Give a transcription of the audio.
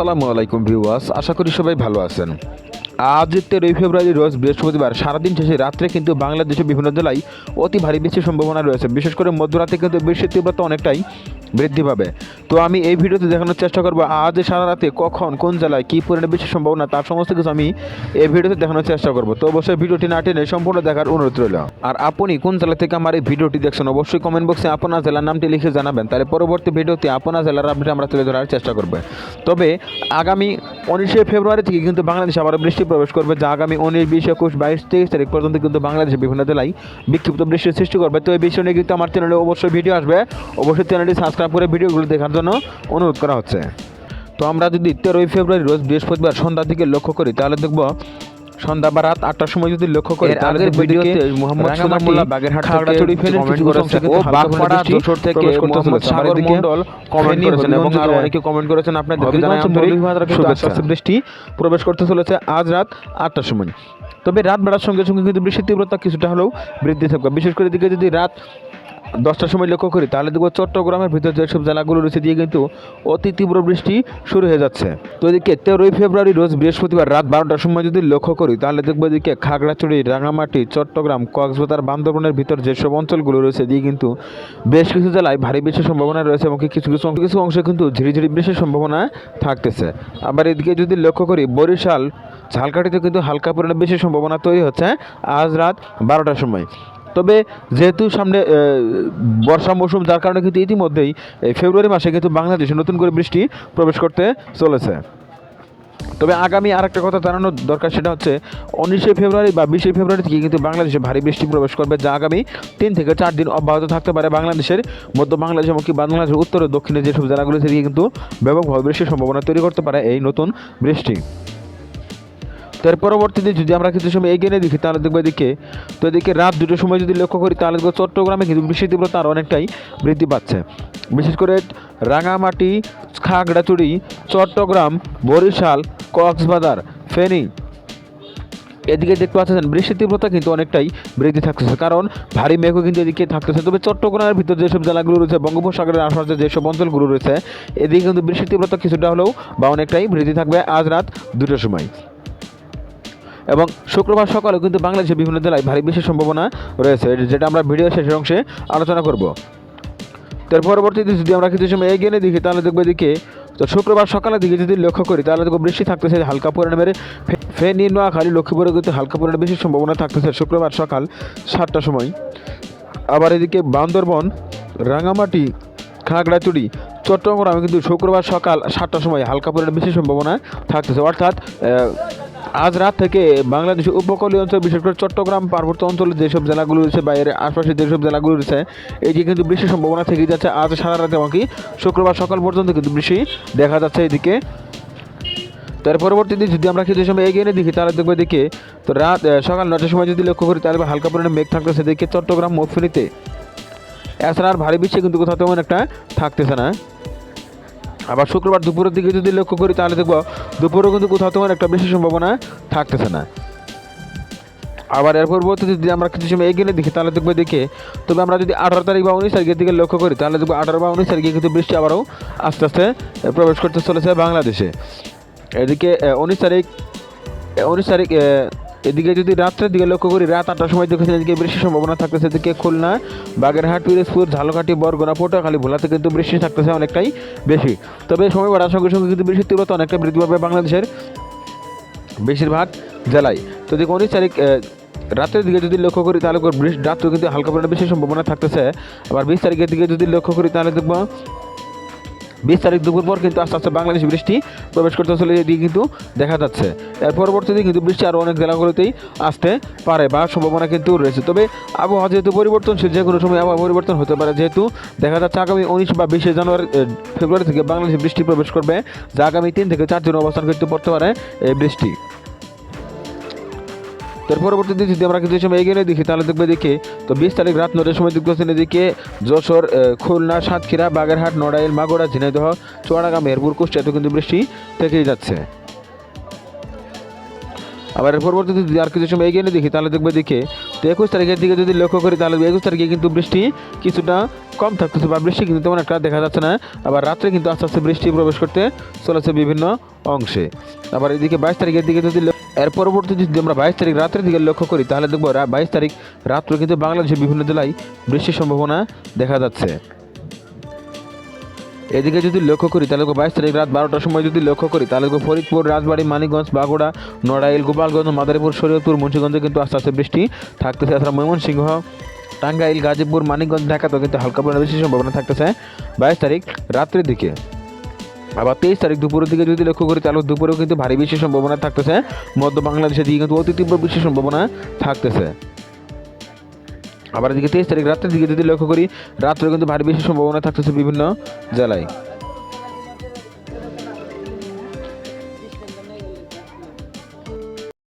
আসসালামু আলাইকুম ভিউয়ার্স, আশা করি সবাই ভালো আছেন। আজ তেরোই ফেব্রুয়ারি রোজ বৃহস্পতিবার, সারাদিন শেষে রাত্রে কিন্তু বাংলাদেশের বিভিন্ন জেলায় অতি ভারী বৃষ্টির সম্ভাবনা রয়েছে। বিশেষ করে মধ্যরাতে কিন্তু বৃষ্টির তীব্রতা অনেকটাই বৃদ্ধি পাবে। তো আমি এই ভিডিওতে দেখানোর চেষ্টা করব, আজ সারা রাতে কখন, কোন জেলায়, কী পরিমাণে বৃষ্টির সম্ভাবনা, তার সমস্ত কিছু আমি এই ভিডিওতে দেখানোর চেষ্টা করব। তো অবশ্যই ভিডিওটি না টেনে সম্পূর্ণ দেখার অনুরোধ রইল। আর আপনি কোন জেলা থেকে আমার এই ভিডিওটি দেখছেন, অবশ্যই কমেন্ট বক্সে আপনার জেলার নামটি লিখে জানাবেন। তাহলে পরবর্তী ভিডিওতে আপনার জেলার আপডেট আমরা তুলে ধরার চেষ্টা করব। তবে আগামী উনিশে ফেব্রুয়ারি থেকে কিন্তু বাংলাদেশে আবার বৃষ্টি প্রবেশ করবে, যা আগামী উনিশ, বিশ, একুশ, বাইশ, তেইশ তারিখ পর্যন্ত কিন্তু বাংলাদেশের বিভিন্ন জেলায় বিক্ষিপ্ত বৃষ্টির সৃষ্টি করবে। তো এই বিষয় নিয়ে কিন্তু আমার চ্যানেলে অবশ্যই ভিডিও আসবে। অবশ্যই চ্যানেলটি সাবস্ক্রাইব করে ভিডিওগুলো দেখার জন্য অনুরোধ করা হচ্ছে। তো আমরা যদি তেরোই ফেব্রুয়ারি রোজ বৃহস্পতিবার সন্ধ্যার দিকে লক্ষ্য করি তাহলে দেখব সন্ধ্যা বা রাত আটটার সময় যদি লক্ষ্য করি তাহলে ভিডিওতে মোহাম্মদ বাগেরহাট খাগড়াছড়ি comment কিছু করেছেন ও বাগপাড়া যশোর থেকে মোহাম্মদ। সাগর মণ্ডল ফেনী, করেছেন এবং আরও অনেকে কমেন্ট করেছেন আপনাদেরকে জানাই আন্তরিক শুভেচ্ছা। বৃষ্টি প্রবেশ করতে চলেছে আজ রাত আটটার সময়। তবে রাত বাড়ার সঙ্গে সঙ্গে কিন্তু বৃষ্টির তীব্রতা কিছুটা হলেও বৃদ্ধি থাকবে। বিশেষ করে দিকে যদি রাত দশটার সময় লক্ষ্য করি, তাহলে দেখব চট্টগ্রামের ভিতর যেসব জেলাগুলো রয়েছে দিয়ে কিন্তু অতি তীব্র বৃষ্টি শুরু হয়ে যাচ্ছে। তো এদিকে তেরোই ফেব্রুয়ারি রোজ বৃহস্পতিবার রাত বারোটার সময় যদি লক্ষ্য করি, তাহলে দেখব এদিকে খাগড়াছড়ি রাঙামাটি চট্টগ্রাম, কক্সবাজার, বান্দরবনের ভিতর যেসব অঞ্চলগুলো রয়েছে দিয়ে কিন্তু বেশ কিছু জেলায় ভারী বৃষ্টির সম্ভাবনা রয়েছে এবং কিছু কিছু কিছু অংশে কিন্তু ঝিরিঝিরি বৃষ্টির সম্ভাবনা থাকতেছে। আবার এদিকে যদি লক্ষ্য করি, বরিশাল, ঝালকাঠিতে কিন্তু হালকা পরিমাণে বেশি সম্ভাবনা তৈরি হচ্ছে আজ রাত বারোটার সময়। তবে যেহেতু সামনে বর্ষা মৌসুম, যার কারণে কিন্তু ইতিমধ্যেই ফেব্রুয়ারি মাসে কিন্তু বাংলাদেশে নতুন করে বৃষ্টি প্রবেশ করতে চলেছে। তবে আগামী আরেকটা কথা জানানোর দরকার, সেটা হচ্ছে উনিশে ফেব্রুয়ারি বা বিশে ফেব্রুয়ারি থেকে কিন্তু বাংলাদেশে ভারী বৃষ্টি প্রবেশ করবে, যা আগামী তিন থেকে চার দিন অব্যাহত থাকতে পারে বাংলাদেশের মধ্য বাংলাদেশ এমনকি বাংলাদেশের উত্তর ও দক্ষিণে যেসব জেলাগুলো থেকে কিন্তু ব্যাপকভাবে বৃষ্টির সম্ভাবনা তৈরি করতে পারে এই নতুন বৃষ্টি। তো এর পরবর্তীতে যদি আমরা কিছু সময় এগিয়ে দেখি তাহলে দেখব এদিকে, তো এদিকে রাত দুটোর সময় যদি লক্ষ্য করি তাহলে দেখব চট্টগ্রামে কিন্তু বৃষ্টির তীব্রতা আরও অনেকটাই বৃদ্ধি পাচ্ছে। বিশেষ করে রাঙামাটি খাগড়াচুড়ি চট্টগ্রাম, বরিশাল, কক্সবাজার, ফেনী এদিকে দেখতে পাচ্ছেন বৃষ্টির তীব্রতা কিন্তু অনেকটাই বৃদ্ধি থাকতেছে। কারণ ভারী মেঘও কিন্তু এদিকে থাকতেছে। তবে চট্টগ্রামের ভিতর যেসব জেলাগুলো রয়েছে, বঙ্গোপসাগরের আশপাশে যেসব অঞ্চলগুলো রয়েছে, এদিকে কিন্তু বৃষ্টির তীব্রতা কিছুটা হলেও বা অনেকটাই বৃদ্ধি থাকবে আজ রাত দুটোর সময়। এবং শুক্রবার সকালেও কিন্তু বাংলাদেশের বিভিন্ন জেলায় ভারী বৃষ্টির সম্ভাবনা রয়েছে। যেটা আমরা ভিডিও শেষের অংশে আলোচনা করব। তার পরবর্তীতে যদি আমরা কিছু সময় এগিয়ে নিয়ে দেখি, তাহলে দেখব এদিকে, তো শুক্রবার সকালের দিকে যদি লক্ষ্য করি, তাহলে দেখব বৃষ্টি থাকতেছে হালকা পরিমাণের ফে- ফেনী নোয়াখালী লক্ষ্মীপুরে কিন্তু হালকা পরিমাণে বেশি সম্ভাবনা থাকতেছে শুক্রবার সকাল সাতটার সময়। আবার এদিকে বান্দরবন রাঙামাটি খাগড়াছড়ি, চট্টগ্রামে কিন্তু শুক্রবার সকাল সাতটার সময় হালকা পরিমাণে বেশি সম্ভাবনা থাকতেছে। অর্থাৎ আজ রাত থেকে বাংলাদেশের উপকূলীয় অঞ্চল, বিশেষ করে চট্টগ্রাম, পার্বত্য অঞ্চলে যেসব জেলাগুলো রয়েছে বা এর আশপাশে যেসব জেলাগুলো রয়েছে এদিকে কিন্তু বৃষ্টির সম্ভাবনা থেকে যাচ্ছে, আজ সারা রাতে এমনকি শুক্রবার সকাল পর্যন্ত কিন্তু বৃষ্টি দেখা যাচ্ছে এদিকে। তার পরবর্তীতে যদি আমরা কিছু সময় এগিয়ে নিয়ে দেখি, তাহলে দেখব এদিকে তো রাত সকাল নটার সময় যদি লক্ষ্য করি, তাহলে হালকা পরিমাণে মেঘ থাকতেছে এদিকে চট্টগ্রাম মফিনিতে এছাড়া আর ভারী বৃষ্টি কিন্তু কোথাও তেমন একটা থাকতেছে না। আবার শুক্রবার দুপুরের দিকে যদি লক্ষ্য করি, তাহলে দেখব দুপুরেও কিন্তু কোথাও তেমন একটা বেশি সম্ভাবনা থাকতেছে না। আবার এর পরবর্তীতে যদি আমরা কিছু সময় এগিয়ে দেখি, তাহলে দেখব দেখে, তবে আমরা যদি আঠারো তারিখ বা উনিশ তারিখের দিকে লক্ষ্য করি, তাহলে দেখব আঠারো বা উনিশ তারিখে কিন্তু বৃষ্টি আবারও আস্তে আস্তে প্রবেশ করতে চলেছে বাংলাদেশে। এদিকে উনিশ তারিখ উনিশ তারিখ এদিকে যদি রাত্রের দিকে লক্ষ্য করি, রাত আটটার সময় দেখেছেন এদিকে বৃষ্টির সম্ভাবনা থাকতেছে এদিকে খুলনা, বাগেরহাট, পিরোজপুর, ঝালকাঠি, বরগুনা, পটুয়াখালী, ভোলাতে কিন্তু বৃষ্টি থাকতেছে অনেকটাই বেশি। তবে সময় বাড়ার সঙ্গে সঙ্গে কিন্তু বৃষ্টির তীব্রতা অনেকটা বৃদ্ধি পাবে বাংলাদেশের বেশিরভাগ জেলায়। তো দেখো উনিশ তারিখ রাতের দিকে যদি লক্ষ্য করি, তাহলে বৃষ্টি রাত্রেও কিন্তু হালকা পরিমাণে বেশি সম্ভাবনা থাকতেছে। আবার বিশ তারিখের দিকে যদি লক্ষ্য করি, তাহলে দেখব বিশ তারিখ দুপুর পর কিন্তু আস্তে আস্তে বাংলাদেশ বৃষ্টি প্রবেশ করতে চলে এদিকে কিন্তু দেখা যাচ্ছে। এর পরবর্তীতে কিন্তু বৃষ্টি আরও অনেক জেলাগুলোতেই আসতে পারে বা সম্ভাবনা কিন্তু রয়েছে। তবে আবহাওয়া যেহেতু পরিবর্তনশীল, যে কোনো সময় আবহাওয়া পরিবর্তন হতে পারে। যেহেতু দেখা যাচ্ছে আগামী উনিশ বা বিশে জানুয়ারি ফেব্রুয়ারি থেকে বাংলাদেশে বৃষ্টি প্রবেশ করবে। যা আগামী তিন থেকে চার দিন অবস্থান করতে পড়তে পারে এই বৃষ্টি। তার পরবর্তীতে যদি আমরা কিছু সময় এগিয়ে দেখি, তাহলে দেখবে দেখে, তো বিশ তারিখ রাত নটার সময় দেখতে পাচ্ছেন এদিকে যশোর খুলনা, সাতক্ষীরা, বাগেরহাট, নড়াইল, মাগুরা, ঝিনাইদহ, চুয়াডাঙ্গা, মেহেরপুর, কুষ্টিয়াতে কিন্তু বৃষ্টি থেকেই যাচ্ছে। আবার এর পরবর্তীতে যদি আর কিছু সময় এগিয়ে নিয়ে দেখি, তাহলে দেখবে দিকে তো একুশ তারিখের দিকে যদি লক্ষ্য করি, তাহলে একুশ তারিখে কিন্তু বৃষ্টি কিছুটা কম থাকতেছে বা বৃষ্টি কিন্তু তেমন একটা দেখা যাচ্ছে না। আবার রাত্রে কিন্তু আস্তে আস্তে বৃষ্টি প্রবেশ করতে চলেছে বিভিন্ন অংশে। আবার এদিকে বাইশ তারিখের দিকে যদি এর পরবর্তী যদি আমরা বাইশ তারিখ রাত্রের দিকে লক্ষ্য করি, তাহলে দেখব বাইশ তারিখ রাত্রে কিন্তু বাংলাদেশের বিভিন্ন জেলায় বৃষ্টির সম্ভাবনা দেখা যাচ্ছে। এদিকে যদি লক্ষ্য করি, তাহলে বাইশ তারিখ রাত বারোটার সময় যদি লক্ষ্য করি, তাহলে ফরিদপুর, রাজবাড়ী, মানিকগঞ্জ বাগুড়া নড়াইল, গোপালগঞ্জ, মাদারীপুর, শরীয়তপুর, মুন্সিগঞ্জে কিন্তু আস্তে আস্তে বৃষ্টি থাকতেছে। এছাড়া ময়মনসিংহ, টাঙ্গাইল, গাজীপুর, মানিকগঞ্জ, ঢাকাতেও কিন্তু হালকা বৃষ্টির সম্ভাবনা থাকতেছে বাইশ তারিখ রাত্রের দিকে। আবার তেইশ তারিখ দুপুরের দিকে যদি লক্ষ্য করি, তাহলে দুপুরেও কিন্তু ভারী বৃষ্টির সম্ভাবনা থাকতেছে। মধ্য বাংলাদেশের দিকে কিন্তু অতি তীব্র বৃষ্টির সম্ভাবনা থাকতেছে। আবার এদিকে তেইশ তারিখ রাত্রের দিকে যদি লক্ষ্য করি রাত্রে কিন্তু ভারী বৃষ্টির সম্ভাবনা থাকতেছে বিভিন্ন জেলায়।